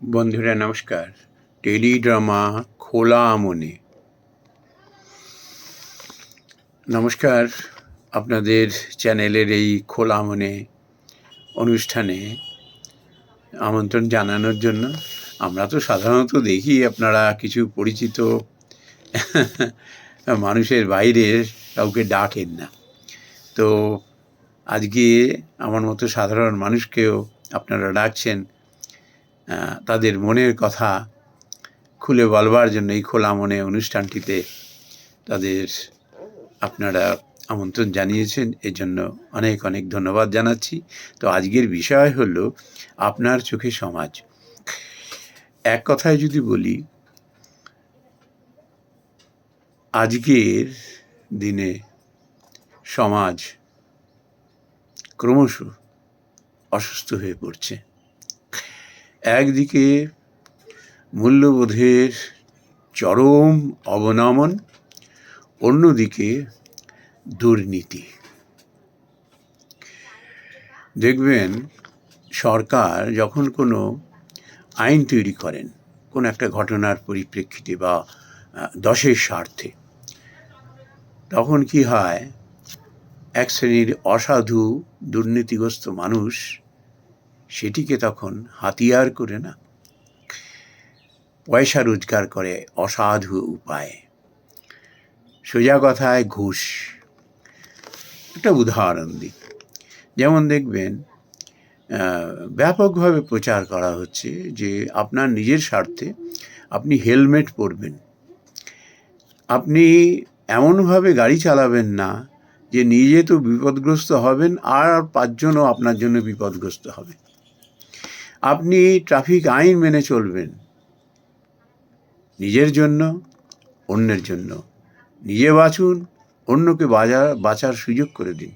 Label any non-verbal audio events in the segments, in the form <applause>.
বন্ধুরা, নমস্কার। টেলিড্রামা খোলা মনে নমস্কার আপনাদের চ্যানেলের এই খোলা মনে অনুষ্ঠানে আমন্ত্রণ জানানোর জন্য। আমরা তো সাধারণত দেখি আপনারা কিছু পরিচিত মানুষের বাইরে কাউকে ডাকেন না। তো আজকে আমার মতো সাধারণ মানুষকেও আপনারা ডাকছেন। তাদের মনের কথা খুলে বলবার জন্য এই খোলা মনে অনুষ্ঠানটিতে তাদের আপনারা আমন্ত্রণ জানিয়েছেন। এর জন্য অনেক অনেক ধন্যবাদ জানাচ্ছি। তো আজকের বিষয় হলো আপনার চোখে সমাজ। এক কথায় যদি বলি, আজকের দিনে সমাজ ক্রমশ অসুস্থ হয়ে পড়ছে। একদিকে মূল্যবোধের চরম অবনমন, অন্যদিকে দুর্নীতি। দেখবেন, সরকার যখন কোনো আইন তৈরি করেন, কোনো একটা ঘটনার পরিপ্রেক্ষিতে বা দশের স্বার্থে, তখন কি হয়, এক শ্রেণির অসাধু দুর্নীতিগ্রস্ত মানুষ সেটিকে তখন হাতিয়ার করে না। পয়সা রোজগার করে অসাধু উপায়ে। সোজা কথায় ঘুষ। একটা উদাহরণ দিই। যেমন দেখবেন ব্যাপকভাবে প্রচার করা হচ্ছে যে আপনার নিজের স্বার্থে আপনি হেলমেট পরবেন। আপনি এমনভাবে গাড়ি চালাবেন না যে নিজে তো বিপদগ্রস্ত হবেন আর পাঁচজনও আপনার জন্য বিপদগ্রস্ত হবে। আপনি ট্রাফিক আইন মেনে চলবেন। নিজের জন্য, অন্যের জন্য। নিজে বাঁচুন, অন্যকে বাজার বাঁচার সুযোগ করে দিন।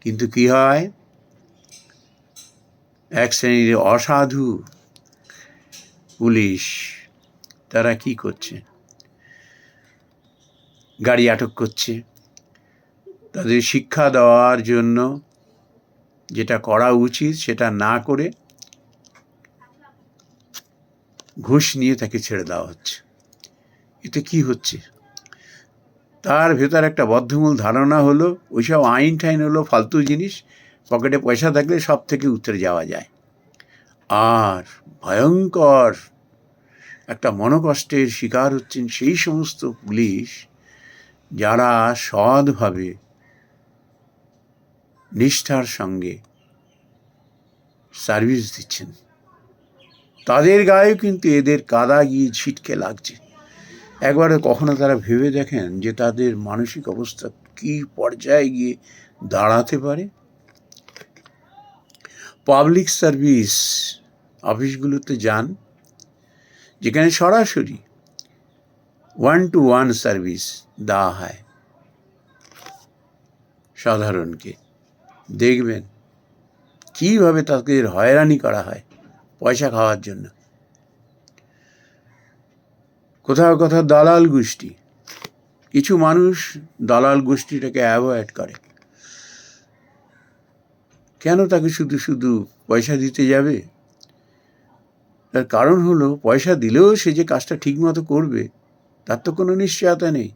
কিন্তু কি হয়? এক শ্রেণির অসাধু পুলিশ, তারা কি করছে? গাড়ি আটক করছে। তাদের শিক্ষা দেওয়ার জন্য যেটা করা উচিত, সেটা না করে ঘুষ নিয়ে তাকে ছেড়ে দেওয়া হচ্ছে। এতে কি হচ্ছে? তার ভেতর একটা বদ্ধমূল ধারণা হলো, ওইসব আইন টাইন হলো ফালতু জিনিস, পকেটে পয়সা থাকলে সব থেকে উত্তরে যাওয়া যায়। আর ভয়ঙ্কর একটা মনকষ্টের শিকার হচ্ছেন সেই সমস্ত পুলিশ, যারা সৎভাবে নিষ্ঠার সঙ্গে সার্ভিস দিচ্ছেন। তাদের গায়েও কিন্তু এদের কাদা গিয়ে ছিটকে লাগছে। একবারে কখনো তারা ভেবে দেখেন যে তাদের মানসিক অবস্থা কী পর্যায়ে গিয়ে দাঁড়াতে পারে? পাবলিক সার্ভিস অফিসগুলোতে যান, যেখানে সরাসরি ওয়ান টু ওয়ান সার্ভিস দেওয়া হয়। সাধারণকে দেখবেন কীভাবে তাদের হয়রানি করা হয়। পয়সা খাওয়ার জন্য। কোথাও কোথাও দালাল গোষ্ঠী। কিছু মানুষ দালাল গোষ্ঠীটাকে অ্যাভয়েড করে। কেন তাকে শুধু শুধু পয়সা দিতে যাবে? তার কারণ হলো, পয়সা দিলেও সে যে কাজটা ঠিকমতো করবে, তার তো কোনো নিশ্চয়তা নেই।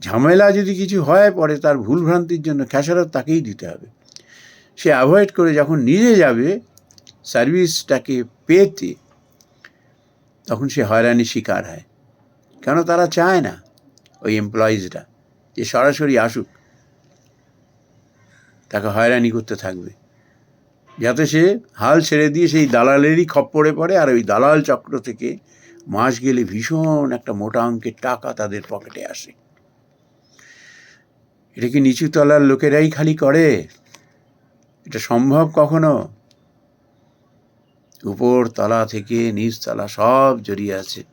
ঝামেলা যদি কিছু হয় পরে তার ভুলভ্রান্তির জন্য খেসারত তাকেই দিতে হবে। সে অ্যাভয়েড করে যখন নিজে যাবে সার্ভিসটাকে পেতে তখন সে হয়রানির শিকার হয়। কেন তারা চায় না ওই এমপ্লয়িজরা যে সরাসরি আসুক। তাকে হয়রানি করতে থাকবে। যাতে সে হাল ছেড়ে দিয়ে সেই দালালেরই খপ্পরে পড়ে আর ওই দালাল চক্র থেকে মাস গেলে ভীষণ একটা মোটা অঙ্কের টাকা তাদের পকেটে আসে। এটা কি নিচু তলার লোকেরাই খালি করে? এটা সম্ভব কখনো? উপর তলা থেকে নিচ তলা সব জড়িয়ে আছে।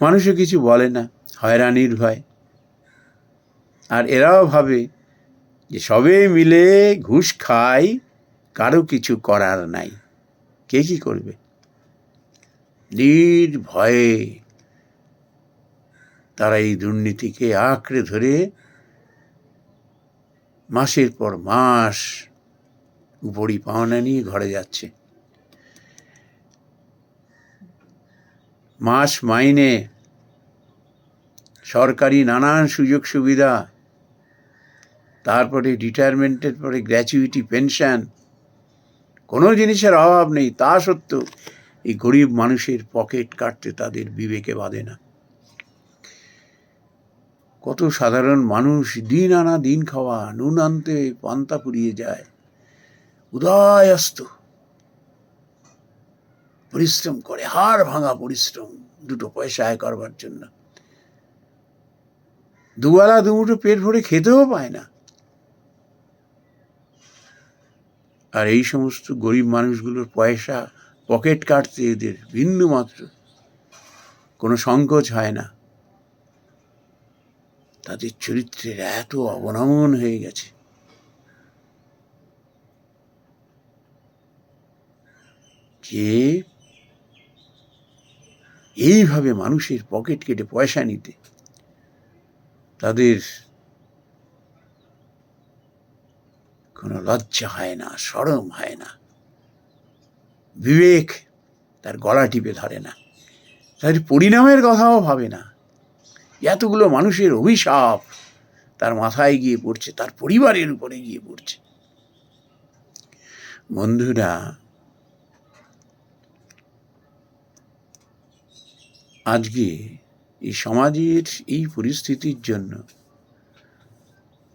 মানুষও কিছু বলে না, হয়রানির ভয়। আর এরাও ভাবে যে সবে মিলে ঘুষ খায় কারও কিছু করার নাই। কে কি করবে? নির্ভয়ে তারা এই দুর্নীতিকে আঁকড়ে ধরে মাসের পর মাস উপরি পাওনা নিয়ে ঘরে যাচ্ছে। মাস মাইনে সরকারি নানান সুযোগ সুবিধা, তারপরে রিটায়ারমেন্টের পরে গ্র্যাচুইটি পেনশন কোনো জিনিসের অভাব নেই, তা সত্ত্বেও এই গরিব মানুষের পকেট কাটতে তাদের বিবেকে বাঁধে না। কত সাধারণ মানুষ দিন আনা দিন খাওয়া, নুন আনতে পান্তা পুড়িয়ে যায়। উদয় অস্ত পরিশ্রম করে, হাড় ভাঙা পরিশ্রম, দুটো পয়সা আয় করবার জন্য। দুবেলা দুমুঠো পেট ভরে খেতেও পায় না। আর এই সমস্ত গরিব মানুষগুলোর পয়সা পকেট কাটতে এদের ভিন্ন মাত্র। কোনো সংকোচ হয় না। তাদের চরিত্রের এত অবনমন হয়ে গেছে। যে এইভাবে মানুষের পকেট কেটে পয়সা নিতে তাদের কোনো লজ্জা হয় না, সরম হয় না। বিবেক তার গলা টিপে ধরে না। তাদের পরিণামের কথাও ভাবে না। এতগুলো মানুষের অভিশাপ তার মাথায় গিয়ে পড়ছে, তার পরিবারের উপরে গিয়ে পড়ছে। বন্ধুরা আজকে এই সমাজের এই পরিস্থিতির জন্য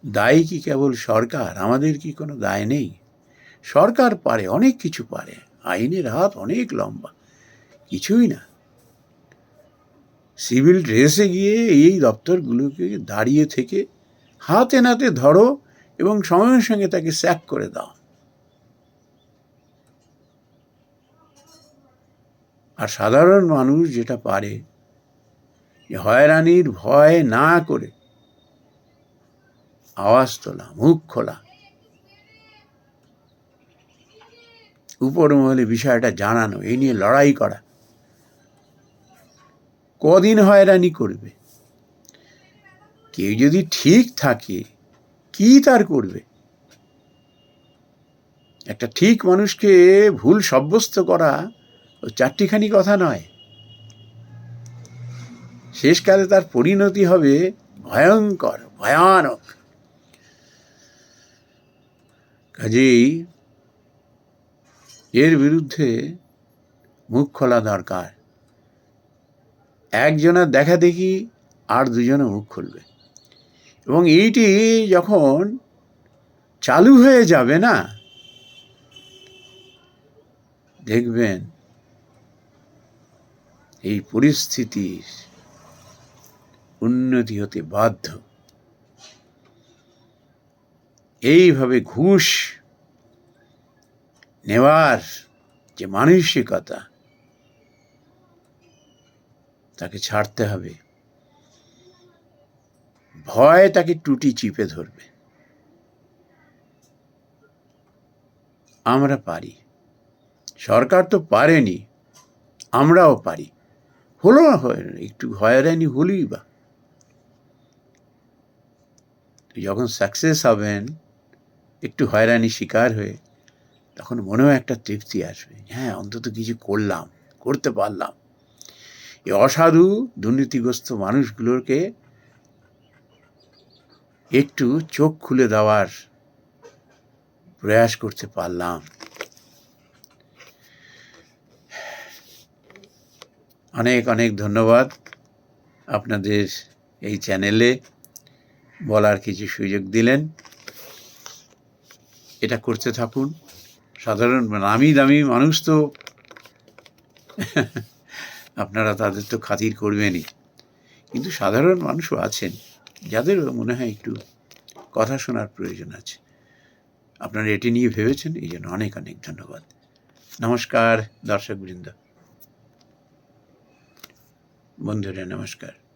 দায়ী কি কেবল সরকার? আমাদের কি কোনো দায় নেই? সরকার পারে, অনেক কিছু পারে। আইনের হাত অনেক লম্বা। কিছুই না। সিভিল ড্রেসে গিয়ে এই দপ্তরগুলোকে দাঁড়িয়ে থেকে হাতে নাতে ধরো এবং সঙ্গে সঙ্গে তাকে স্যাক করে দাও। আর সাধারণ মানুষ যেটা পারে হয়রানির ভয় না করে আওয়াজ তোলা, মুখ খোলা। উপর মহলে বিষয়টা জানানো, এই নিয়ে লড়াই করা। কদিন হয়রানি করবে? কেউ যদি ঠিক থাকে, কি তার করবে? একটা ঠিক মানুষকে ভুল সাব্যস্ত করা চারটিখানি কথা নয়। শেষকালে তার পরিণতি হবে ভয়ঙ্কর, ভয়ানক। কাজেই এর বিরুদ্ধে মুখ খোলা দরকার। একজনের দেখা দেখি আর দুজনে মুখ খুলবে। এবং এইটি যখন চালু হয়ে যাবে না, দেখবেন এই পরিস্থিতির উন্নতি হতে বাধ্য। এইভাবে ঘুষ নেওয়ার যে মানসিকতা, তাকে ছাড়তে হবে। ভয় তাকে টুটি চিপে ধরবে। আমরা পারি। সরকার তো পারেনি, আমরাও পারি। হলো না, হয় একটু হয়রানি হলই বা। যখন সাকসেস হবেন, একটু হয়রানি শিকার হয়ে, তখন মনেও একটা তৃপ্তি আসবে। হ্যাঁ অন্তত কিছু করলাম, করতে পারলাম। এই অসাধু, দুর্নীতিগ্রস্ত মানুষগুলোকে একটু চোখ খুলে দেওয়ার প্রয়াস করতে পারলাম। অনেক অনেক ধন্যবাদ আপনাদের এই চ্যানেলে বলার কিছু সুযোগ দিলেন। এটা করতে থাকুন। সাধারণ নামি দামি মানুষ তো <laughs> আপনারা তাদের তো খাতির করবেনই। কিন্তু সাধারণ মানুষও আছেন, যাদের মনে হয় একটু কথা শোনার প্রয়োজন আছে। আপনারা এটি নিয়ে ভেবেছেন, এই জন্য অনেক অনেক ধন্যবাদ। নমস্কার, দর্শকবৃন্দ। বন্ধুরা নমস্কার।